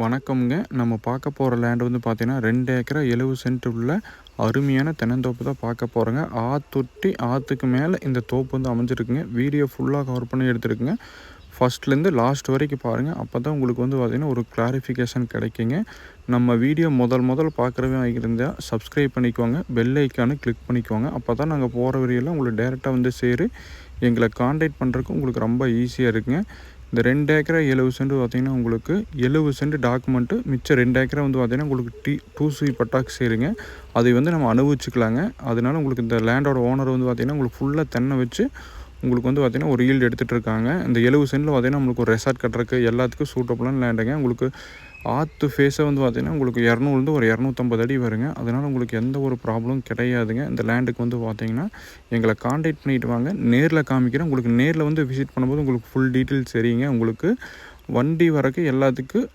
வணக்கம்ங்க. நம்ம பார்க்க போகிற லேண்ட் வந்து பார்த்திங்கன்னா ரெண்டு ஏக்கரா எழுபது சென்ட் உள்ள அருமையான தென்னந்தோப்பு தான் பார்க்க போகிறோங்க ஆத்தொட்டி ஆற்றுக்கு மேலே இந்த தோப்பு வந்து அமைஞ்சிருக்குங்க. வீடியோ ஃபுல்லாக கவர் பண்ணி எடுத்துருக்குங்க. ஃபஸ்ட்லேருந்து லாஸ்ட் வரைக்கும் பாருங்கள் அப்போ தான் உங்களுக்கு வந்து பார்த்திங்கன்னா ஒரு கிளாரிஃபிகேஷன் கிடைக்குங்க. நம்ம வீடியோ முதல் முதல் பார்க்குறவே இருந்தால் சப்ஸ்கிரைப் பண்ணிக்கோங்க. பெல் ஐக்கானு கிளிக் பண்ணிக்கோங்க. அப்போ தான் நாங்கள் போகிற வரையெல்லாம் உங்களுக்கு டேரெக்டாக வந்து சேரு. எங்களை காண்டாக்ட் பண்ணுறதுக்கு உங்களுக்கு ரொம்ப ஈஸியாக இருக்குங்க. இந்த ரெண்டு ஏக்கரா எழுபது சென்ட் பார்த்திங்கன்னா உங்களுக்கு எழுபது சென்ட் டாக்குமெண்ட்டு. மிச்சம் ரெண்டு ஏக்கரா வந்து பார்த்திங்கன்னா உங்களுக்கு டி டூ சி பட்டாக்கு சேருங்க. அதை வந்து நம்ம அனுபவிச்சுக்கலாங்க. அதனால உங்களுக்கு இந்த லேண்டோட ஓனர் வந்து பார்த்திங்கன்னா உங்களுக்கு ஃபுல்லாக தென்னை வச்சு உங்களுக்கு வந்து பார்த்திங்கன்னா ஒரு ஈல்டு எடுத்துகிட்டு இருக்காங்க. இந்த எழுபது சென்ட்டில் பார்த்திங்கன்னா உங்களுக்கு ஒரு ரெசார்ட் கட்டுறதுக்கு எல்லாத்துக்கும் சூட்டபுளான லேண்டுங்க உங்களுக்கு ஆற்று ஃபேஸை வந்து பார்த்திங்கன்னா உங்களுக்கு இரநூறுலேருந்து ஒரு இரநூத்தம்பது அடி வருங்க. அதனால் உங்களுக்கு எந்த ஒரு ப்ராப்ளமும் கிடையாதுங்க. இந்த லேண்டுக்கு வந்து பார்த்திங்கன்னா எங்களை காண்டாக்ட் பண்ணிவிட்டு வாங்க. நேரில் காமிக்கிறேன். உங்களுக்கு நேரில் வந்து விசிட் பண்ணும்போது உங்களுக்கு ஃபுல் டீட்டெயில்ஸ் தெரியுங்க. உங்களுக்கு வண்டி வரக்கு எல்லாத்துக்கும்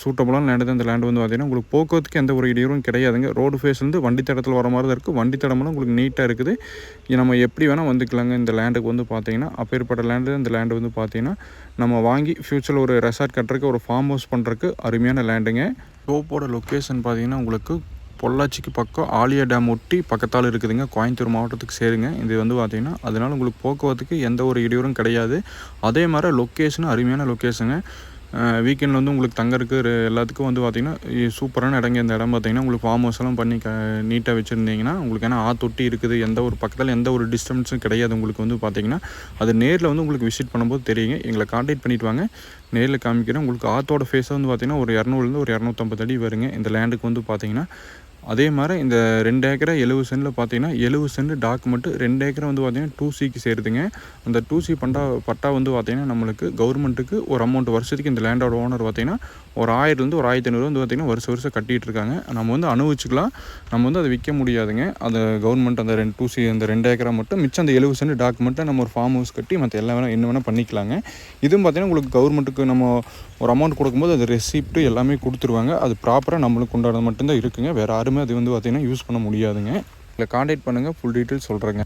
சூட்டபுளான லேண்டு தான் இந்த லேண்டு வந்து பார்த்திங்கன்னா உங்களுக்கு போக்குவரத்துக்கு எந்த ஒரு இடையூறும் கிடையாதுங்க. ரோடு ஃபேஸ்லேருந்து வண்டி தடத்தில் வர மாதிரி தான் இருக்குது வண்டி தடமெல்லாம் உங்களுக்கு நீட்டாக இருக்குது. நம்ம எப்படி வேணால் வந்துக்கலாங்க. இந்த லேண்டுக்கு வந்து பார்த்திங்கன்னா அப்பேற்பட்ட லேண்டு இந்த லேண்டு வந்து பார்த்திங்கன்னா நம்ம வாங்கி ஃப்யூச்சரில் ஒரு ரெசார்ட் கட்டுறதுக்கு ஒரு ஃபார்ம் ஹவுஸ் பண்ணுறதுக்கு அருமையான லேண்டுங்க டோப்போட லொக்கேஷன் பார்த்திங்கன்னா உங்களுக்கு பொள்ளாச்சிக்கு பக்கம் ஆலியா டேம் ஒட்டி பக்கத்தால் இருக்குதுங்க. கோயம்புத்தூர் மாவட்டத்துக்கு சேருங்க. இது வந்து பார்த்திங்கன்னா அதனால் உங்களுக்கு போக்குவரத்துக்கு எந்த ஒரு இடையூறும் கிடையாது. அதே மாதிரி லொக்கேஷனும் அருமையான லொக்கேஷனுங்க வீக்கெண்டில் வந்து உங்களுக்கு தங்கறதுக்கு எல்லாத்துக்கும் வந்து பார்த்திங்கன்னா சூப்பரான இடங்க. இந்த இடம் பார்த்திங்கன்னா உங்களுக்கு ஃபார்ம் ஹவுஸ் எல்லாம் பண்ணி க நீட்டாக வச்சுருந்தீங்கன்னா உங்களுக்கு ஏன்னா ஆத்தொட்டி இருக்குது. எந்த ஒரு பக்கத்தில் எந்த ஒரு டிஸ்டன்ஸும் கிடையாது உங்களுக்கு வந்து பார்த்திங்கன்னா அது நேரில் வந்து உங்களுக்கு விசிட் பண்ணும்போது தெரியுங்க. எங்களை காண்டாக்ட் பண்ணிவிட்டு வாங்க. நேரில் காமிக்கிறேன். உங்களுக்கு ஆத்தோட ஃபேஸை வந்து பார்த்திங்கன்னா ஒரு இரநூறுலேருந்து ஒரு இரநூத்தம்பது அடி வருங்க. இந்த லேண்டுக்கு வந்து பார்த்திங்கன்னா அதே மாதிரி இந்த ரெண்டு ஏக்கரை எழுபது சென்டில் பார்த்தீங்கன்னா எழுபது சென்ட் டாக்குமெண்ட்டு ரெண்டு ஏக்கரை வந்து பார்த்திங்கன்னா டூ சிக்கு சேருதுங்க. அந்த டூ சி பண்டா பட்டா வந்து பார்த்திங்கன்னா நம்மளுக்கு கவர்மெண்ட்டுக்கு ஒரு அமௌண்ட் வருஷத்துக்கு இந்த லேண்டோட ஓனர் பார்த்திங்கன்னா ஒரு ஆயிரத்துலேருந்து ஒரு ஆயிரத்தி ஐநூறு வந்து பார்த்திங்கன்னா வருஷம் வருஷம் கட்டிகிட்டு இருக்காங்க. நம்ம வந்து அனுபவிச்சுக்கலாம். நம்ம வந்து அதை விற்க முடியாதுங்க. அந்த கவர்மெண்ட் அந்த ரெண்டு டூ சி அந்த ரெண்டு ஏக்கரை மட்டும் மிச்சம் அந்த எழுபது சென்ட் டாக்குமெண்ட்டை நம்ம ஒரு ஃபார்ம் ஹவுஸ் கட்டி மற்ற எல்லாம் வேணால் என்ன வேணால் பண்ணிக்கலாங்க. இதுவும் பார்த்திங்கன்னா உங்களுக்கு கவர்மெண்ட்டுக்கு நம்ம ஒரு அமௌண்ட் கொடுக்கும்போது அது ரெசிப்ட்டு எல்லாமே கொடுத்துருவாங்க. அது ப்ராப்பராக நம்மளுக்கு உண்டானது மட்டும்தான் இருக்குங்க. வேறு யாரும் அது வந்து பார்த்திங்கன்னா யூஸ் பண்ண முடியாதுங்க. இல்லை காண்டாக்ட் பண்ணுங்கள் ஃபுல் டீட்டெயில் சொல்கிறேங்க